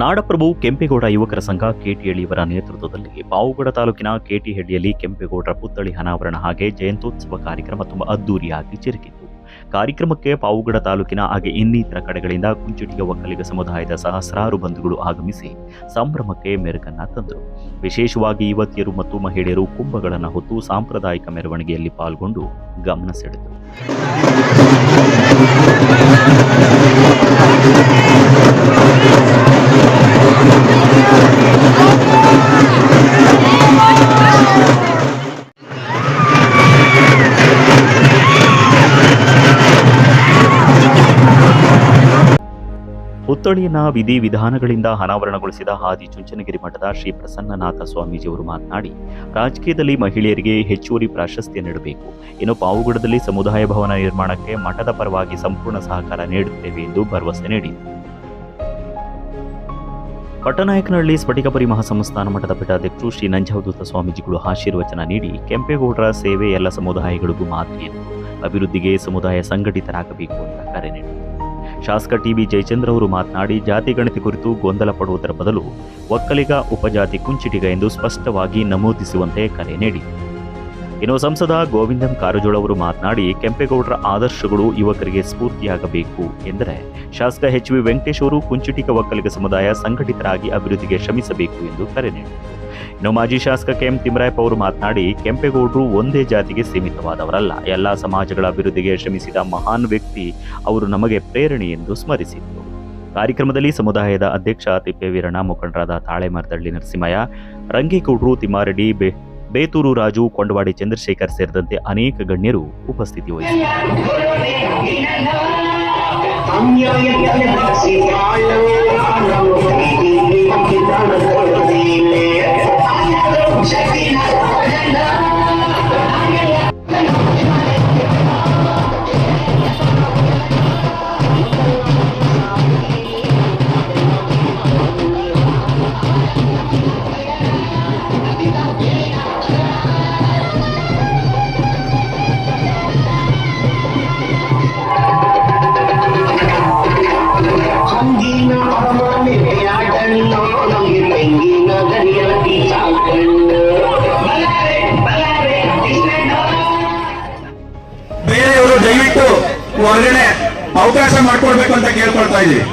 ನಾಡಪ್ರಭು ಕೆಂಪೇಗೌಡ ಯುವಕರ ಸಂಘ ಕೆಟಿಹಳ್ಳಿಯವರ ನೇತೃತ್ವದಲ್ಲಿ ಬಾವುಗಡ ತಾಲೂಕಿನ ಕೆಟಿಹಳ್ಳಿಯಲ್ಲಿ ಕೆಂಪೇಗೌಡರ ಪುತ್ಥಳಿ ಅನಾವರಣ ಹಾಗೆ ಜಯಂತ್ಯೋತ್ಸವ ಕಾರ್ಯಕ್ರಮ ತುಂಬಾ ಅದ್ದೂರಿಯಾಗಿ ಜರುಗಿತು. ಕಾರ್ಯಕ್ರಮಕ್ಕೆ ಪಾವುಗಡ ತಾಲೂಕಿನ ಹಾಗೆ ಇನ್ನಿತರ ಕಡೆಗಳಿಂದ ಕುಂಚಿಟಿಗ ಒಕ್ಕಲಿಗ ಸಮುದಾಯದ ಸಹಸ್ರಾರು ಬಂಧುಗಳು ಆಗಮಿಸಿ ಸಂಭ್ರಮಕ್ಕೆ ಮೆರುಗನ್ನ ತಂದರು. ವಿಶೇಷವಾಗಿ ಯುವತಿಯರು ಮತ್ತು ಮಹಿಳೆಯರು ಕುಂಭಗಳನ್ನು ಹೊತ್ತು ಸಾಂಪ್ರದಾಯಿಕ ಮೆರವಣಿಗೆಯಲ್ಲಿ ಪಾಲ್ಗೊಂಡು ಗಮನ ಸೆಳೆದರು. ಪುತ್ಥಳಿಯನ್ನ ವಿಧಿ ವಿಧಾನಗಳಿಂದ ಅನಾವರಣಗೊಳಿಸಿದ ಹಾದಿ ಚುಂಚನಗಿರಿ ಮಠದ ಶ್ರೀ ಪ್ರಸನ್ನನಾಥ ಸ್ವಾಮೀಜಿಯವರು ಮಾತನಾಡಿ, ರಾಜಕೀಯದಲ್ಲಿ ಮಹಿಳೆಯರಿಗೆ ಹೆಚ್ಚುವರಿ ಪ್ರಾಶಸ್ತ್ಯ ನೀಡಬೇಕು. ಇನ್ನು ಪಾವುಗಡದಲ್ಲಿ ಸಮುದಾಯ ಭವನ ನಿರ್ಮಾಣಕ್ಕೆ ಮಠದ ಪರವಾಗಿ ಸಂಪೂರ್ಣ ಸಹಕಾರ ನೀಡುತ್ತೇವೆ ಎಂದು ಭರವಸೆ ನೀಡಿದರು. ಪಟ್ಟನಾಯಕನಹಳ್ಳಿ ಸ್ಫಟಿಕಪರಿ ಮಹಾಸಂಸ್ಥಾನ ಮಠದ ಪೀಠಾಧ್ಯಕ್ಷರು ಶ್ರೀ ನಂಜಾವಧೂತ ಸ್ವಾಮೀಜಿಗಳು ಆಶೀರ್ವಚನ ನೀಡಿ, ಕೆಂಪೇಗೌಡರ ಸೇವೆ ಎಲ್ಲ ಸಮುದಾಯಗಳಿಗೂ ಮಾದರಿಯನ್ನು ಅಭಿವೃದ್ಧಿಗೆ ಸಮುದಾಯ ಸಂಘಟಿತರಾಗಬೇಕು ಅಂತ ಕರೆ ನೀಡಿದರು. ಶಾಸಕ ಟಿಬಿ ಜಯಚಂದ್ರ ಅವರು ಮಾತನಾಡಿ, ಜಾತಿ ಗಣತಿ ಕುರಿತು ಗೊಂದಲ ಪಡುವುದರ ಬದಲು ಒಕ್ಕಲಿಗ, ಉಪಜಾತಿ ಕುಂಚಿಟಿಗ ಎಂದು ಸ್ಪಷ್ಟವಾಗಿ ನಮೂದಿಸುವಂತೆ ಕರೆ ನೀಡಿ. ಇನ್ನು ಸಂಸದ ಗೋವಿಂದಂ ಕಾರಜೋಳ ಅವರು ಮಾತನಾಡಿ, ಕೆಂಪೇಗೌಡರ ಆದರ್ಶಗಳು ಯುವಕರಿಗೆ ಸ್ಫೂರ್ತಿಯಾಗಬೇಕು ಎಂದರೆ ಶಾಸಕ ಎಚ್ ವಿ ವೆಂಕಟೇಶ್ ಅವರು ಕುಂಚಿಟಿಗ ಒಕ್ಕಲಿಗ ಸಮುದಾಯ ಸಂಘಟಿತರಾಗಿ ಅಭಿವೃದ್ಧಿಗೆ ಶ್ರಮಿಸಬೇಕು ಎಂದು ಕರೆ ನೀಡಿದರು. ಇನ್ನು ಮಾಜಿ ಶಾಸಕ ಕೆಎಂ ತಿಮ್ಮರಾಯಪ್ಪ ಅವರು ಮಾತನಾಡಿ, ಕೆಂಪೇಗೌಡರು ಒಂದೇ ಜಾತಿಗೆ ಸೀಮಿತವಾದವರಲ್ಲ. ಎಲ್ಲ ಸಮಾಜಗಳ ಅಭಿವೃದ್ಧಿಗೆ ಶ್ರಮಿಸಿದ ಮಹಾನ್ ವ್ಯಕ್ತಿ ಅವರು ನಮಗೆ ಪ್ರೇರಣೆ ಎಂದು ಸ್ಮರಿಸಿದರು. ಕಾರ್ಯಕ್ರಮದಲ್ಲಿ ಸಮುದಾಯದ ಅಧ್ಯಕ್ಷ ತಿಪ್ಪೇವೀರಣ್ಣ ಮುಖಂಡರಾದ ತಾಳೆಮರದಳ್ಳಿ ನರಸಿಂಹಯ್ಯ, ರಂಗೇಗೌಡರು ತಿಮ್ಮಾರೆಡ್ಡಿ, ಬೆ, ಬೇತೂರು ರಾಜು ಕೊಂಡವಾಡಿ ಚಂದ್ರಶೇಖರ್ ಸೇರಿದಂತೆ ಅನೇಕ ಗಣ್ಯರು ಉಪಸ್ಥಿತಿ ವಹಿಸಿದ್ದರು. Thank you. ದಯವಿಟ್ಟು ಹೊರಗಡೆ ಅವಕಾಶ ಮಾಡ್ಕೊಳ್ಬೇಕು ಅಂತ ಕೇಳ್ಕೊಳ್ತಾ ಇದ್ದೀವಿ.